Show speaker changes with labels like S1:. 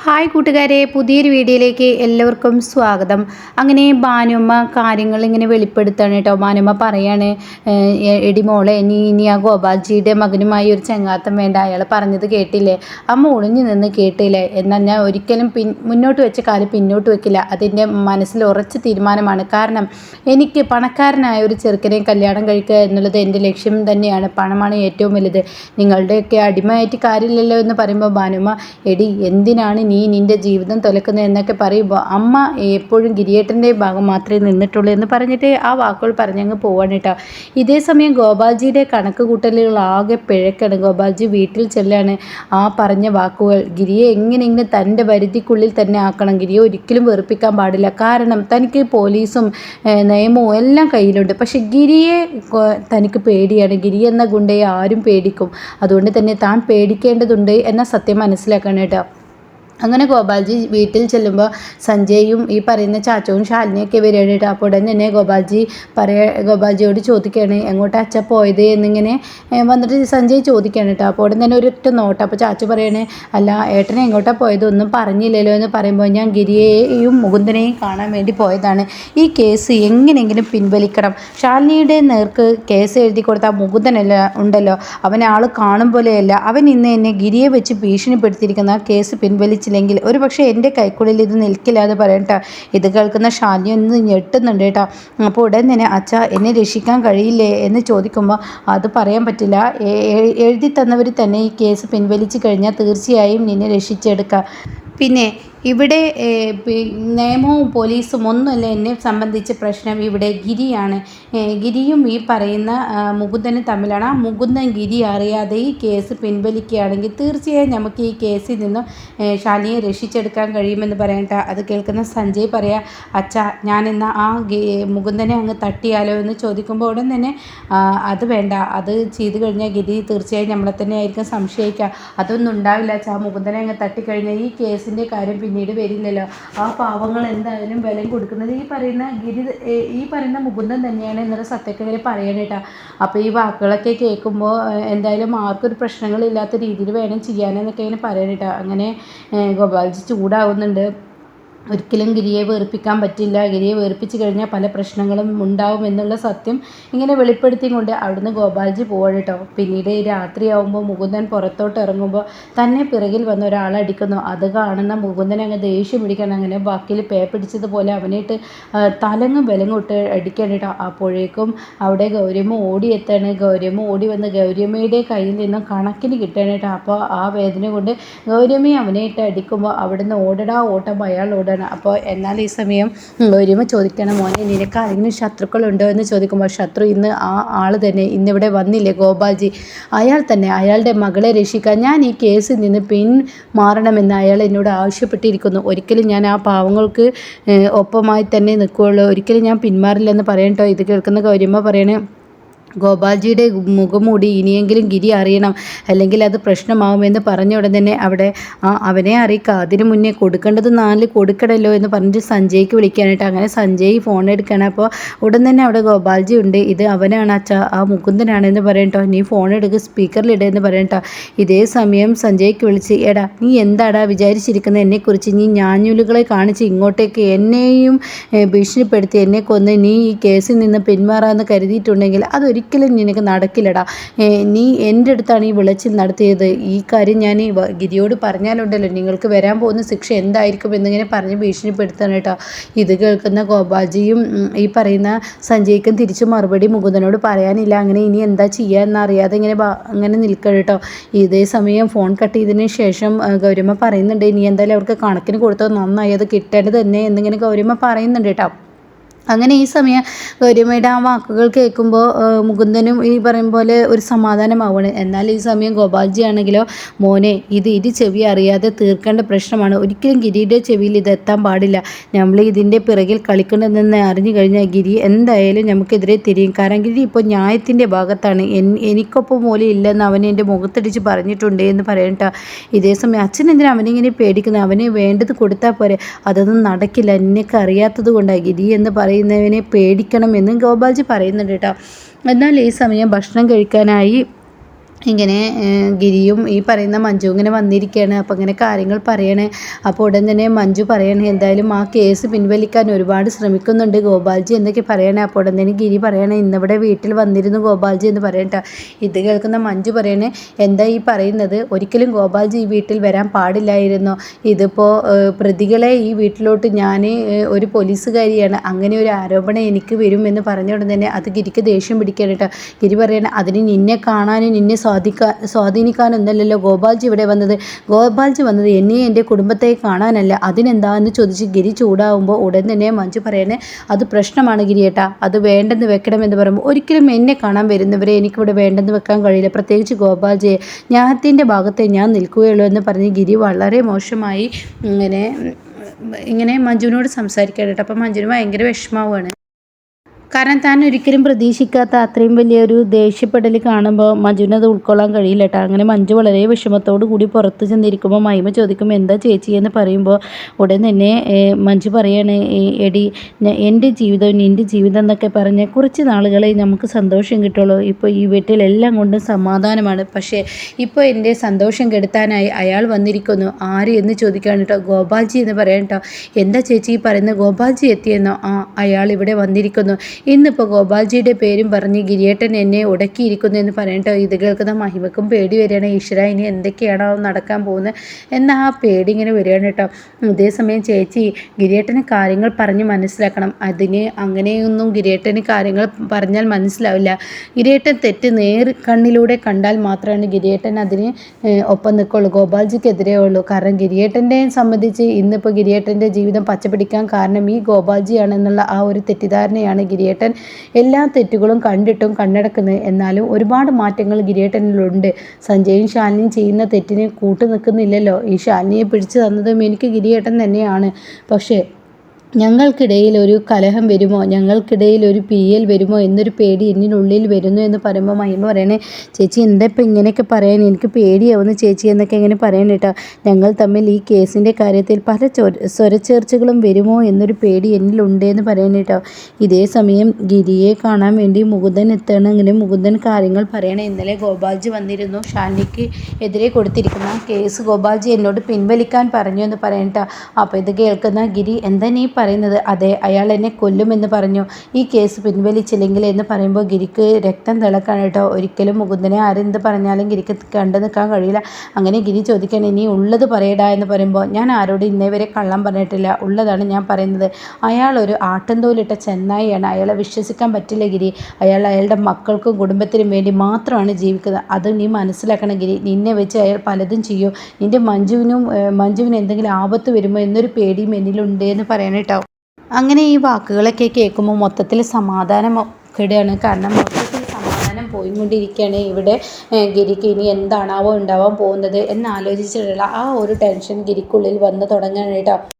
S1: Hi കൂട്ടുകാരെ പുതിയൊരു വീഡിയോയിലേക്ക് എല്ലാവർക്കും സ്വാഗതം. അങ്ങനെ ബാനുമ്മ കാര്യങ്ങൾ ഇങ്ങനെ വെളിപ്പെടുത്താണ് കേട്ടോ. ബാനുമ്മ പറയാണ് "ഏഹ്, എടി മോളെ നീ ഇനി ആ ഗോപാൽജിയുടെ മകനുമായി ഒരു ചങ്ങാത്തം വേണ്ട. അയാൾ പറഞ്ഞത് കേട്ടില്ലേ? അമ്മ ഒളിഞ്ഞു നിന്ന് കേട്ടില്ലേ? എന്നാൽ ഞാൻ ഒരിക്കലും പിൻ മുന്നോട്ട് വെച്ച കാലം പിന്നോട്ട് വെക്കില്ല. അതിന്റെ മനസ്സിൽ ഉറച്ച തീരുമാനമാണ്. കാരണം എനിക്ക് പണക്കാരനായ ഒരു ചെറുക്കനെ കല്യാണം കഴിക്കുക എന്നുള്ളത് എന്റെ ലക്ഷ്യം തന്നെയാണ്. പണമാണ് ഏറ്റവും വലുത്. നിങ്ങളുടെയൊക്കെ അടിമയായിട്ട് കാര്യമില്ലല്ലോ എന്ന് പറയുമ്പോൾ ബാനുമ്മ എടി എന്തിനാണ് നീ നിന്റെ ജീവിതം തുലക്കുന്നത് എന്നൊക്കെ പറയുമ്പോൾ അമ്മ എപ്പോഴും ഗിരിയേട്ടന്റെ ഭാഗം മാത്രമേ നിന്നിട്ടുള്ളൂ എന്ന് പറഞ്ഞിട്ട് ആ വാക്കുകൾ പറഞ്ഞങ്ങ് പോവാണ് കേട്ടോ. ഇതേ സമയം ഗോപാൽജിയുടെ കണക്ക് കൂട്ടലുകൾ ആകെ പിഴക്കാണ്. ഗോപാൽജി വീട്ടിൽ ചെല്ലാണ് ആ പറഞ്ഞ വാക്കുകൾ. ഗിരിയെ എങ്ങനെയെങ്കിലും തന്റെ പരിധിക്കുള്ളിൽ തന്നെ ആക്കണം. ഗിരിയെ ഒരിക്കലും വെറുപ്പിക്കാൻ പാടില്ല. കാരണം തനിക്ക് പോലീസും നിയമവും എല്ലാം കയ്യിലുണ്ട്. പക്ഷെ ഗിരിയെ തനിക്ക് പേടിയാണ്. ഗിരി എന്ന ഗുണ്ടയെ ആരും പേടിക്കും. അതുകൊണ്ട് തന്നെ താൻ പേടിക്കേണ്ടതുണ്ട് എന്ന സത്യം മനസ്സിലാക്കണം കേട്ടോ. അങ്ങനെ ഗോപാൽജി വീട്ടിൽ ചെല്ലുമ്പോൾ സഞ്ജയും ഈ പറയുന്ന ചാച്ചവും ശാലിനിയൊക്കെ വരികയാണ് കേട്ടോ അപ്പോൾ ഉടൻ തന്നെ ഗോപാൽജി പറയാ ഗോപാൽജിയോട് ചോദിക്കുകയാണ് എങ്ങോട്ടാ അച്ഛ പോയത്? എന്നിങ്ങനെ വന്നിട്ട് സഞ്ജയ് ചോദിക്കുകയാണ് കേട്ടോ അപ്പോൾ ഉടൻ തന്നെ ഒരൊറ്റ നോട്ട്. അപ്പോൾ ചാച്ചു പറയണേ അല്ല ഏട്ടനെ എങ്ങോട്ടാ പോയത്? ഒന്നും പറഞ്ഞില്ലല്ലോ എന്ന് പറയുമ്പോൾ ഞാൻ ഗിരിയെയും മുകുന്ദനെയും കാണാൻ വേണ്ടി പോയതാണ്. ഈ കേസ് എങ്ങനെയെങ്കിലും പിൻവലിക്കണം. ശാലിനിയുടെ നേർക്ക് കേസ് എഴുതി കൊടുത്ത മുകുന്ദനല്ല ഉണ്ടല്ലോ. അവനെ ആൾ കാണും പോലെയല്ല. അവൻ ഇന്ന് എന്നെ ഗിരിയെ വെച്ച് ഭീഷണിപ്പെടുത്തിയിരിക്കുന്ന കേസ് കേസ് പിൻവലിച്ചില്ലെങ്കിൽ ഒരു പക്ഷേ എന്റെ കൈക്കുള്ളിൽ ഇത് നിൽക്കില്ലാതെ എന്ന് പറയട്ടോ ഇത് കേൾക്കുന്ന ഷാലിനി ഒന്ന് ഞെട്ടുന്നുണ്ട് കേട്ടോ അപ്പോൾ ഉടൻ തന്നെ അച്ഛ എന്നെ രക്ഷിക്കാൻ കഴിയില്ലേ എന്ന് ചോദിക്കുമ്പോൾ അത് പറയാൻ പറ്റില്ല. എഴുതി തന്നവർ തന്നെ ഈ കേസ് പിൻവലിച്ചു കഴിഞ്ഞാൽ തീർച്ചയായും നിന്നെ രക്ഷിച്ചെടുക്കാം. പിന്നെ ഇവിടെ നിയമവും പോലീസും ഒന്നുമല്ല എന്നെ സംബന്ധിച്ച് പ്രശ്നം ഇവിടെ ഗിരിയാണ്. ഗിരിയും ഈ പറയുന്ന മുകുന്ദനും തമ്മിലാണ്. ആ മുകുന്ദൻ ഗിരി അറിയാതെ ഈ കേസ് പിൻവലിക്കുകയാണെങ്കിൽ തീർച്ചയായും നമുക്ക് ഈ കേസിൽ നിന്നും ശാലിയെ രക്ഷിച്ചെടുക്കാൻ കഴിയുമെന്ന് പറയട്ടെ അത് കേൾക്കുന്ന സഞ്ജയ് പറയാം അച്ഛാ ഞാൻ എന്നാ ആ മുകുന്ദനെ അങ്ങ് തട്ടിയാലോ? എന്ന് ചോദിക്കുമ്പോൾ ഉടൻ തന്നെ അത് വേണ്ട. അത് ചെയ്തു കഴിഞ്ഞാൽ ഗിരി തീർച്ചയായും നമ്മളെ തന്നെ ആയിരിക്കും സംശയിക്കുക. അതൊന്നും ഉണ്ടാവില്ല അച്ഛാ. മുകുന്ദനെ അങ്ങ് തട്ടിക്കഴിഞ്ഞാൽ ഈ കേസിന്റെ കാര്യം പിന്നീട് വരില്ലല്ലോ. ആ പാവങ്ങൾ എന്തായാലും വിലയും കൊടുക്കുന്നത് ഈ പറയുന്ന ഗിരി ഈ പറയുന്ന മുകുന്ദൻ തന്നെയാണ് എന്നൊരു സത്യക്കവരെ പറയണേട്ടാ അപ്പോൾ ഈ വാക്കുകളൊക്കെ കേൾക്കുമ്പോൾ എന്തായാലും ആർക്കൊരു പ്രശ്നങ്ങളില്ലാത്ത രീതിയിൽ വേണം ചെയ്യാനെന്നൊക്കെ ഇങ്ങനെ പറയണേട്ടാ അങ്ങനെ ഗോപാൽജി ചൂടാവുന്നുണ്ട്. ഒരിക്കലും ഗിരിയെ വേർപ്പിക്കാൻ പറ്റില്ല. ഗിരിയെ വേർപ്പിച്ച് കഴിഞ്ഞാൽ പല പ്രശ്നങ്ങളും ഉണ്ടാവും എന്നുള്ള സത്യം ഇങ്ങനെ വെളിപ്പെടുത്തിയും കൊണ്ട് അവിടുന്ന് ഗോപാൽജി പോവാണ് കേട്ടോ പിന്നീട് രാത്രിയാവുമ്പോൾ മുകുന്ദൻ പുറത്തോട്ട് ഇറങ്ങുമ്പോൾ തന്നെ പിറകിൽ വന്ന ഒരാളെ അടിക്കുന്നു. അത് കാണുന്ന മുകുന്ദൻ അങ്ങ് ദേഷ്യം പിടിക്കണം അങ്ങനെ ബാക്കിൽ പേ പിടിച്ചതുപോലെ അവനായിട്ട് തലങ്ങും വിലങ്ങും ഇട്ട് അടിക്കണം കേട്ടോ അപ്പോഴേക്കും അവിടെ ഗൗരിയമ്മ ഓടിയെത്താണ്. ഗൗരിയമ്മ ഓടി വന്ന് ഗൗരിയമ്മയുടെ കയ്യിൽ നിന്നും കണക്കിന് കിട്ടണം കേട്ടോ അപ്പോൾ ആ വേദന കൊണ്ട് ഗൗരിയമ്മയെ അവനെ ഇട്ട് അടിക്കുമ്പോൾ അവിടുന്ന് ഓടടാ ഓട്ടം അയാൾ ഓടണം അപ്പോൾ എന്നാൽ ഈ സമയം ഒരുമ ചോദിക്കണം മോനെ നിനക്ക് ആരെങ്കിലും ശത്രുക്കളുണ്ടോ? എന്ന് ചോദിക്കുമ്പോൾ ശത്രു ഇന്ന് ആ ആൾ തന്നെ ഇന്നിവിടെ വന്നില്ലേ ഗോപാൽജി? അയാൾ തന്നെ അയാളുടെ മകളെ രക്ഷിക്കാൻ ഞാൻ ഈ കേസിൽ നിന്ന് പിൻ പിന്മാറണമെന്ന് അയാൾ എന്നോട് ആവശ്യപ്പെട്ടിരിക്കുന്നു. ഒരിക്കലും ഞാൻ ആ പാവങ്ങൾക്ക് ഒപ്പമായി തന്നെ നിൽക്കുകയുള്ളൂ. ഒരിക്കലും ഞാൻ പിന്മാറില്ലെന്ന് പറയണ്ടോ ഇത് കേൾക്കുന്ന ഗൗരിയമ്മ പറയണേ ഗോപാൽജിയുടെ മുഖംമൂടി ഇനിയെങ്കിലും ഗിരി അറിയണം അല്ലെങ്കിൽ അത് പ്രശ്നമാവുമെന്ന് പറഞ്ഞ ഉടൻ തന്നെ അവിടെ അവനെ അറിയിക്കുക. അതിനു മുന്നേ കൊടുക്കേണ്ടത് നാല് കൊടുക്കണല്ലോ എന്ന് പറഞ്ഞിട്ട് സഞ്ജയ്ക്ക് വിളിക്കാനായിട്ട് അങ്ങനെ സഞ്ജയ് ഫോൺ എടുക്കണം അപ്പോൾ ഉടൻ തന്നെ അവിടെ ഗോപാൽജി ഉണ്ട്. ഇത് അവനാണ് അച്ഛ ആ മുകുന്ദനാണെന്ന് പറയട്ടോ നീ ഫോൺ എടുക്കുക സ്പീക്കറിലിടുക എന്ന് പറയട്ടോ ഇതേ സമയം സഞ്ജയ്ക്ക് വിളിച്ച് എടാ നീ എന്താടാ വിചാരിച്ചിരിക്കുന്നത്? എന്നെക്കുറിച്ച് നീ ഞാഞ്ഞൂലുകളെ കാണിച്ച് ഇങ്ങോട്ടേക്ക് എന്നെയും ഭീഷണിപ്പെടുത്തി എന്നെ കൊന്ന് നീ ഈ കേസിൽ നിന്ന് പിന്മാറാമെന്ന് കരുതിയിട്ടുണ്ടെങ്കിൽ അതൊരിക്കലും നിനക്ക് നടക്കില്ലടാ. നീ എന്റെ അടുത്താണ് ഈ വിളച്ചിൽ നടത്തിയത്. ഈ കാര്യം ഞാൻ ഗിരിയോട് പറഞ്ഞാലുണ്ടല്ലോ നിങ്ങൾക്ക് വരാൻ പോകുന്ന ശിക്ഷ എന്തായിരിക്കും എന്നിങ്ങനെ പറഞ്ഞ് ഭീഷണിപ്പെടുത്താണ് കേട്ടോ. ഇത് കേൾക്കുന്ന ഗോപാജിയും ഈ പറയുന്ന സഞ്ജയ്ക്കും തിരിച്ചു മറുപടി മുകുന്ദനോട് പറയാനില്ല. അങ്ങനെ ഇനി എന്താ ചെയ്യുക എന്നറിയാതെ ഇങ്ങനെ അങ്ങനെ നിൽക്കുക കേട്ടോ. ഇതേ സമയം ഫോൺ കട്ട് ചെയ്തതിന് ശേഷം ഗൗരമ്മ പറയുന്നുണ്ട് ഇനി എന്തായാലും അവർക്ക് കണക്കിന് കൊടുത്തത് നന്നായി അത് കിട്ടേണ്ടത് തന്നെ എന്നിങ്ങനെ ഗൗരിയമ്മ പറയുന്നുണ്ട് കേട്ടോ. അങ്ങനെ ഈ സമയം ഗൗരിയമ്മയുടെ ആ വാക്കുകൾ കേൾക്കുമ്പോൾ മുകുന്ദനും ഈ പറയും പോലെ ഒരു സമാധാനമാവുകയാണ് എന്നാൽ ഈ സമയം ഗോപാൽജി ആണെങ്കിലോ മോനെ ഇത് ഇരു ചെവി അറിയാതെ തീർക്കേണ്ട പ്രശ്നമാണ്. ഒരിക്കലും ഗിരിയുടെ ചെവിയിൽ ഇത് എത്താൻ പാടില്ല. നമ്മൾ ഇതിന്റെ പിറകിൽ കളിക്കണമെന്ന് അറിഞ്ഞു കഴിഞ്ഞാൽ ഗിരി എന്തായാലും നമുക്കെതിരെ തിരിയും. കാരണം ഗിരി ഇപ്പോൾ ന്യായത്തിന്റെ ഭാഗത്താണ്. എനിക്കൊപ്പം പോലും ഇല്ലെന്ന് അവനെ എന്റെ മുഖത്തടിച്ച് പറഞ്ഞിട്ടുണ്ട് എന്ന് പറയണ്ട ഇതേ സമയം അച്ഛൻ എന്തിനാ അവനിങ്ങനെ പേടിക്കുന്നത്? അവനെ വേണ്ടത് കൊടുത്താൽ പോരെ. അതൊന്നും നടക്കില്ല. എന്നൊക്കെ അറിയാത്തത് കൊണ്ടാണ് ഗിരി എന്ന് പറയുന്നവനെ പേടിക്കണം എന്നും ഗോപാൽജി പറയുന്നുണ്ട് കേട്ടോ. എന്നാൽ ഈ സമയം ഭക്ഷണം കഴിക്കാനായി ഇങ്ങനെ ഗിരിയും ഈ പറയുന്ന മഞ്ജു ഇങ്ങനെ വന്നിരിക്കുകയാണ് അപ്പോൾ ഇങ്ങനെ കാര്യങ്ങൾ പറയണേ. അപ്പോൾ ഉടൻ തന്നെ മഞ്ജു പറയണേ എന്തായാലും ആ കേസ് പിൻവലിക്കാൻ ഒരുപാട് ശ്രമിക്കുന്നുണ്ട് ഗോപാൽജി എന്നൊക്കെ പറയണേ. അപ്പോൾ ഉടൻ തന്നെ ഗിരി പറയണേ ഇന്നിവിടെ വീട്ടിൽ വന്നിരുന്നു ഗോപാൽജി എന്ന് പറയണ്ട ഇത് കേൾക്കുന്ന മഞ്ജു പറയണേ എന്താ ഈ പറയുന്നത്? ഒരിക്കലും ഗോപാൽജി ഈ വീട്ടിൽ വരാൻ പാടില്ലായിരുന്നു. ഇതിപ്പോൾ പ്രതികളെ ഈ വീട്ടിലോട്ട് ഞാൻ ഒരു പോലീസുകാരിയാണ്. അങ്ങനെ ഒരു ആരോപണം എനിക്ക് വരുമെന്ന് പറഞ്ഞ ഉടൻ തന്നെ അത് ഗിരിക്ക് ദേഷ്യം പിടിക്കാനിട്ടോ ഗിരി പറയണേ അതിന് നിന്നെ കാണാനും നിന്നെ സ്വാധീനിക്കാൻ സ്വാധീനിക്കാനൊന്നല്ലല്ലോ ഗോപാൽജി ഇവിടെ വന്നത്. ഗോപാൽജി വന്നത് എന്നെയും എന്റെ കുടുംബത്തെ കാണാനല്ല. അതിനെന്താന്ന് ചോദിച്ച് ഗിരി ചൂടാവുമ്പോൾ ഉടൻ തന്നെ മഞ്ജു പറയണേ അത് പ്രശ്നമാണ് ഗിരിയേട്ടാ. അത് വേണ്ടെന്ന് വെക്കണമെന്ന് പറയുമ്പോൾ ഒരിക്കലും എന്നെ കാണാൻ വരുന്നവരെ എനിക്കിവിടെ വേണ്ടെന്ന് വെക്കാൻ കഴിയില്ല. പ്രത്യേകിച്ച് ഗോപാൽജിയെ. ഞാത്തിന്റെ ഭാഗത്തെ ഞാൻ നിൽക്കുകയുള്ളൂ എന്ന് പറഞ്ഞ് ഗിരി വളരെ മോശമായി ഇങ്ങനെ ഇങ്ങനെ മഞ്ജുവിനോട് സംസാരിക്കാനായിട്ട് അപ്പം മഞ്ജുവിന് ഭയങ്കര വിഷമാവുകയാണ് കാരണം താൻ ഒരിക്കലും പ്രതീക്ഷിക്കാത്ത അത്രയും വലിയൊരു ദേഷ്യപ്പെടൽ കാണുമ്പോൾ മഞ്ജുവിന് അത് ഉൾക്കൊള്ളാൻ കഴിയില്ല കേട്ടോ അങ്ങനെ മഞ്ജു വളരെ വിഷമത്തോടു കൂടി പുറത്ത് ചെന്നിരിക്കുമ്പോൾ മൈമ ചോദിക്കും എന്താ ചേച്ചി? എന്ന് പറയുമ്പോൾ ഉടൻ തന്നെ മഞ്ജു പറയാണ് എടി എന്റെ ജീവിതം എന്റെ ജീവിതം എന്നൊക്കെ പറഞ്ഞ് കുറച്ച് നാളുകളെ നമുക്ക് സന്തോഷം കിട്ടുള്ളൂ. ഇപ്പോൾ ഈ വീട്ടിലെല്ലാം കൊണ്ടും സമാധാനമാണ്. പക്ഷേ ഇപ്പോൾ എന്റെ സന്തോഷം കെടുത്താനായി അയാൾ വന്നിരിക്കുന്നു. ആര് എന്ന് ചോദിക്കുകയാണ് കേട്ടോ ഗോപാൽജി എന്ന് പറയാൻ കേട്ടോ എന്താ ചേച്ചി പറയുന്നത് ഗോപാൽജി എത്തിയെന്നോ? ആ അയാൾ ഇവിടെ വന്നിരിക്കുന്നു. ഇന്നിപ്പോൾ ഗോപാൽജിയുടെ പേരും പറഞ്ഞ് ഗിരിയേട്ടൻ എന്നെ ഉടക്കിയിരിക്കുന്നു എന്ന് പറയട്ടോ ഇത് കേൾക്കുന്ന മഹിമക്കും പേടി വരികയാണ്. ഈശ്വര ഇനി എന്തൊക്കെയാണോ നടക്കാൻ പോകുന്നത്? എന്ന ആ പേടി ഇങ്ങനെ വരികയാണ് കേട്ടോ. അതേസമയം ചേച്ചി ഗിരിയേട്ടന് കാര്യങ്ങൾ പറഞ്ഞ് മനസ്സിലാക്കണം. അതിന് അങ്ങനെയൊന്നും ഗിരിയേട്ടന് കാര്യങ്ങൾ പറഞ്ഞാൽ മനസ്സിലാവില്ല. ഗിരിയേട്ടൻ തെറ്റ് നേർ കണ്ണിലൂടെ കണ്ടാൽ മാത്രമാണ് ഗിരിയേട്ടൻ അതിന് ഒപ്പം നിൽക്കുള്ളൂ. ഗോപാൽജിക്കെതിരേ ഉള്ളൂ കാരണം ഗിരിയേട്ടന്റെ സംബന്ധിച്ച് ഇന്നിപ്പോൾ ഗിരിയേട്ടന്റെ ജീവിതം പച്ചപിടിക്കാൻ കാരണം ഈ ഗോപാൽജിയാണെന്നുള്ള ആ ഒരു തെറ്റിദ്ധാരണയാണ് ഗിരിയേട്ടൻ എല്ലാ തെറ്റുകളും കണ്ടിട്ടും കണ്ണടക്കുന്നത് എന്നാലും ഒരുപാട് മാറ്റങ്ങൾ ഗിരിയേട്ടനിലുണ്ട്. സഞ്ജയും ശാലിനിയും ചെയ്യുന്ന തെറ്റിനെ കൂട്ടു നിൽക്കുന്നില്ലല്ലോ ഈ ശാലിനിയെ പിടിച്ചു തന്നതും എനിക്ക് ഗിരിയേട്ടൻ തന്നെയാണ്. പക്ഷേ ഞങ്ങൾക്കിടയിൽ ഒരു കലഹം വരുമോ? ഞങ്ങൾക്കിടയിൽ ഒരു പീയൽ വരുമോ? എന്നൊരു പേടി എന്നിനുള്ളിൽ വരുന്നു എന്ന് പറയുമ്പോൾ മഹിമ പറയണേ ചേച്ചി എന്താ ഇപ്പം ഇങ്ങനെയൊക്കെ പറയാൻ? എനിക്ക് പേടിയാവുന്നു ചേച്ചി എന്നൊക്കെ ഇങ്ങനെ പറയണം കേട്ടോ. ഞങ്ങൾ തമ്മിൽ ഈ കേസിന്റെ കാര്യത്തിൽ പല സ്വരച്ചേർച്ചകളും വരുമോ എന്നൊരു പേടി എന്നിലുണ്ട് എന്ന് പറയണം കേട്ടോ. ഇതേ സമയം ഗിരിയെ കാണാൻ വേണ്ടി മുകുന്ദൻ എത്തണം ഇങ്ങനെ മുകുന്ദൻ കാര്യങ്ങൾ പറയണേ. ഇന്നലെ ഗോപാൽജി വന്നിരുന്നു. ഷാനിക്ക് എതിരെ കൊടുത്തിരിക്കുന്ന കേസ് ഗോപാൽജി എന്നോട് പിൻവലിക്കാൻ പറഞ്ഞു എന്ന് പറയണ്ട അപ്പോൾ ഇത് കേൾക്കുന്ന ഗിരി എന്താ നീ പറയുന്നത് അതെ അയാൾ എന്നെ കൊല്ലുമെന്ന് പറഞ്ഞു. ഈ കേസ് പിൻവലിച്ചില്ലെങ്കിൽ എന്ന് പറയുമ്പോൾ ഗിരിക്ക് രക്തം തിളക്കാണ് കേട്ടോ. ഒരിക്കലും മുകുന്ദനെ ആരെന്ത് പറഞ്ഞാലും ഗിരിക്ക് കണ്ടു നിൽക്കാൻ കഴിയില്ല. അങ്ങനെ ഗിരി ചോദിക്കാൻ ഇനി ഉള്ളത് പറയടാ എന്ന് പറയുമ്പോൾ ഞാൻ ആരോടും ഇന്നേ വരെ കള്ളം പറഞ്ഞിട്ടില്ല. ഉള്ളതാണ് ഞാൻ പറയുന്നത്. അയാൾ ഒരു ആട്ടന്തോലിട്ട ചെന്നായിയാണ്. അയാളെ വിശ്വസിക്കാൻ പറ്റില്ല ഗിരി. അയാൾ അയാളുടെ മക്കൾക്കും കുടുംബത്തിനും വേണ്ടി മാത്രമാണ് ജീവിക്കുന്നത്. അത് നീ മനസ്സിലാക്കണം ഗിരി. നിന്നെ വെച്ച് അയാൾ പലതും ചെയ്യും. നിന്റെ മഞ്ജുവിനും മഞ്ജുവിന് എന്തെങ്കിലും ആപത്ത് വരുമോ? എന്നൊരു പേടിയും എന്നിലുണ്ട് എന്ന് പറയണം കേട്ടോ അങ്ങനെ ഈ വാക്കുകളൊക്കെ കേൾക്കുമ്പോൾ മൊത്തത്തിൽ സമാധാനം കെടുകയാണ് കാരണം മൊത്തത്തിൽ സമാധാനം പോയിക്കൊണ്ടിരിക്കുകയാണ്. ഇവിടെ ഗിരിക്ക് ഇനി എന്താണാവോ ഉണ്ടാവാൻ പോകുന്നത് എന്നാലോചിച്ചിട്ടുള്ള ആ ഒരു ടെൻഷൻ ഗിരിക്കുള്ളിൽ വന്ന് തുടങ്ങുകയാണ് കേട്ടോ